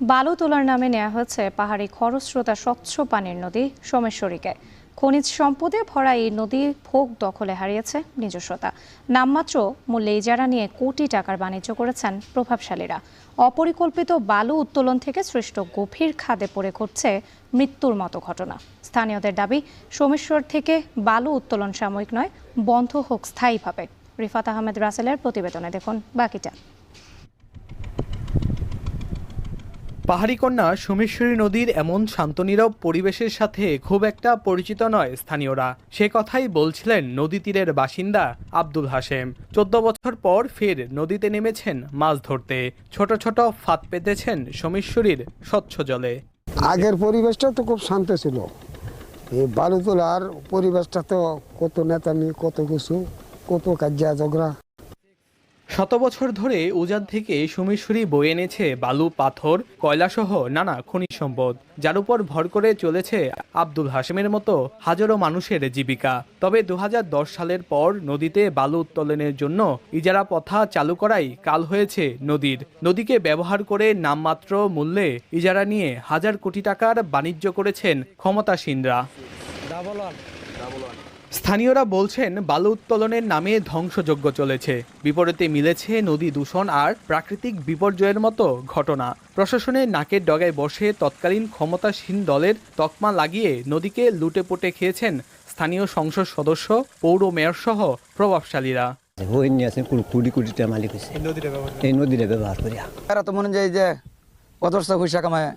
বালু তোলার নামে নেওয়া হয়েছে পাহাড়ি খরস্রোতা স্বচ্ছ পানির নদী সোমেশ্বরীকে। খনিজ সম্পদে ভরা এই নদী ভোগ দখলে হারিয়েছে নিজস্বতা। নামমাত্র মূল্যে ইজারা নিয়ে কোটি টাকার বাণিজ্য করেছেন প্রভাবশালীরা। অপরিকল্পিত বালু উত্তোলন থেকে সৃষ্ট গভীর খাদে পড়ে ঘটছে মৃত্যুর মতো ঘটনা। স্থানীয়দের দাবি, সোমেশ্বর থেকে বালু উত্তোলন সাময়িক নয়, বন্ধ হোক স্থায়ীভাবে। রিফাত আহমেদ রাসেলের প্রতিবেদনে দেখুন বাকিটা। পাহাড়ি কন্যা সোমেশ্বরী নদীর এমন শান্তনীরব পরিবেশের সাথে খুব একটা পরিচিত নয় স্থানীয়রা। সে কথাই বলছিলেন নদী তীরের বাসিন্দা আব্দুল হাশেম। চোদ্দ বছর পর ফের নদীতে নেমেছেন মাছ ধরতে। ছোট ছোট ফাঁদ পেতেছেন সোমেশ্বরীর স্বচ্ছ জলে। আগের পরিবেশটা তো খুব শান্ত ছিল। এই বালু তোলার পরিবেশটা তো কত নেতামি কত কিছু কত কাজিয়া ঝগড়া। শত বছর ধরে উজান থেকে সোমেশ্বরী বয়ে এনেছে বালু পাথর কয়লাসহ নানা খনিজ সম্পদ যার উপর ভর করে চলেছে আব্দুল হাশেমের মতো হাজারো মানুষের জীবিকা। তবে দু হাজার দশ সালের পর নদীতে বালু উত্তোলনের জন্য ইজারা পথা চালু করাই কাল হয়েছে নদীর। নদীকে ব্যবহার করে নামমাত্র মূল্যে ইজারা নিয়ে হাজার কোটি টাকার বাণিজ্য করেছেন ক্ষমতাসীনরা। স্থানীয়রা বলছেন বালু উত্তোলনের নামে ধ্বংসযজ্ঞ চলেছে। বিপরীতে মিলেছে নদী দূষণ আর প্রাকৃতিক বিপর্যয়ের মতো ঘটনা। প্রশাসনের নাকের ডগায় বসে তৎকালীন ক্ষমতাসীন দলের তকমা লাগিয়ে নদীকে লুটে পুটে খেয়েছেন স্থানীয় সংসদ সদস্য পৌর মেয়র সহ প্রভাবশালীরা। আসেন কোটি মালিক হয়েছে। এই নদীটা ব্যবহার করিয়া। এরা তো মনে যায় যে অদর্শ পয়সা কামায়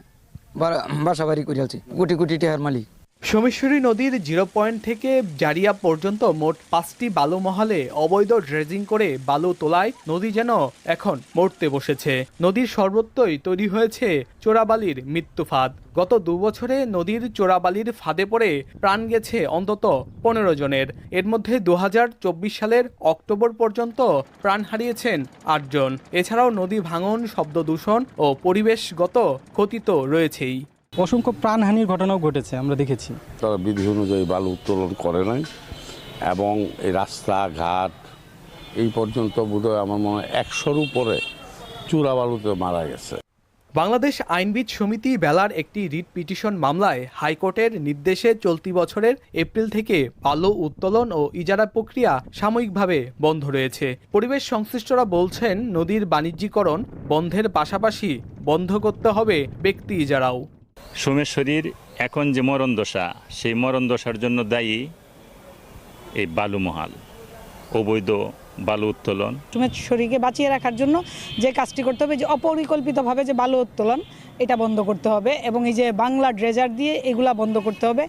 বা- বাসা বাড়ি কোটি কোটি টাকার মালিক। সোমেশ্বরী নদীর জিরো পয়েন্ট থেকে জারিয়া পর্যন্ত মোট পাঁচটি বালু মহলে অবৈধ ড্রেজিং করে বালু তোলায় নদী যেন এখন মরতে বসেছে। নদীর সর্বত্রই তৈরি হয়েছে চোরাবালির মৃত্যু ফাঁদ। গত দু বছরে নদীর চোরাবালির ফাঁদে পড়ে প্রাণ গেছে অন্তত পনেরো জনের। এর মধ্যে দু হাজার চব্বিশ সালের অক্টোবর পর্যন্ত প্রাণ হারিয়েছেন আটজন এছাড়াও নদী ভাঙন শব্দ দূষণ ও পরিবেশগত ক্ষতি তো রয়েছেই। অসংখ্য প্রাণহানির ঘটনাও ঘটেছে আমরা দেখেছি। তারা বিধি অনুযায়ী বালু উত্তোলন করে নাই এবং এই রাস্তাঘাট এই পর্যন্ত বোধহয় আমার মনে হয় একশোর উপরে চূড়া বালুতে মারা গেছে। বাংলাদেশ আইনবিদ সমিতি বেলার একটি রিট পিটিশন মামলায় হাইকোর্টের নির্দেশে চলতি বছরের এপ্রিল থেকে বালু উত্তোলন ও ইজারা প্রক্রিয়া সাময়িকভাবে বন্ধ রয়েছে। পরিবেশ সংশ্লিষ্টরা বলছেন নদীর বাণিজ্যিকরণ বন্ধের পাশাপাশি বন্ধ করতে হবে ব্যক্তি ইজারাও। সোমেশ্বরীর এখন যে মরণ দশা সেই মরণ দশার জন্য দায়ী এই বালুমহাল অবৈধ বালু উত্তোলন। শরীরকে বাঁচিয়ে রাখার জন্য যে কাজটি করতে হবে যে অপরিকল্পিতভাবে যে বালু উত্তোলন এটা বন্ধ করতে হবে এবং এই যে বাংলা ড্রেজার দিয়ে এগুলা বন্ধ করতে হবে।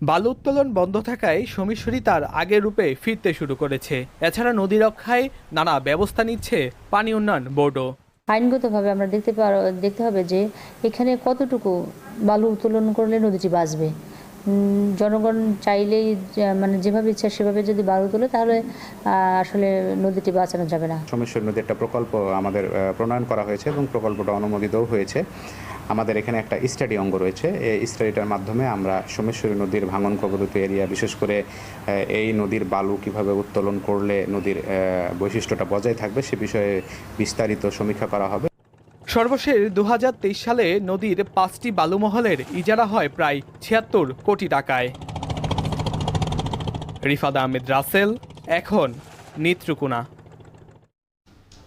বালু উত্তোলন বন্ধ থাকায় সোমেশ্বরী তার আগের রূপে ফিরতে শুরু করেছে। এছাড়া নদী রক্ষায় নানা ব্যবস্থা নিচ্ছে পানি উন্নয়ন বোর্ডও। আইনগতভাবে আমরা দেখতে পার- দেখতে হবে যে এখানে কতটুকু বালু উত্তোলন করলে নদীটি বাঁচবে। জনগণ চাইলেই মানে যেভাবে ইচ্ছা সেভাবে যদি বালু তোলে, তাহলে আসলে নদীটি বাঁচানো যাবে না। সোমেশ্বর নদী একটা প্রকল্প আমাদের প্রণয়ন করা হয়েছে এবং প্রকল্পটা অনুমোদিতও হয়েছে। আমাদের এখানে একটা স্টাডি অঙ্গ রয়েছে। এই স্টাডিটার মাধ্যমে আমরা সোমেশ্বরী নদীর ভাঙন কবলিত এরিয়া, বিশেষ করে এই নদীর বালু কীভাবে উত্তোলন করলে নদীর বৈশিষ্ট্যটা বজায় থাকবে সে বিষয়ে বিস্তারিত সমীক্ষা করা হবে। সর্বশেষ দু হাজার তেইশ সালে নদীর পাঁচটি বালুমহলের ইজারা হয় প্রায় ছিয়াত্তর কোটি টাকায়। রিফাদা আহমেদ রাসেল, এখন নেত্রকোনা।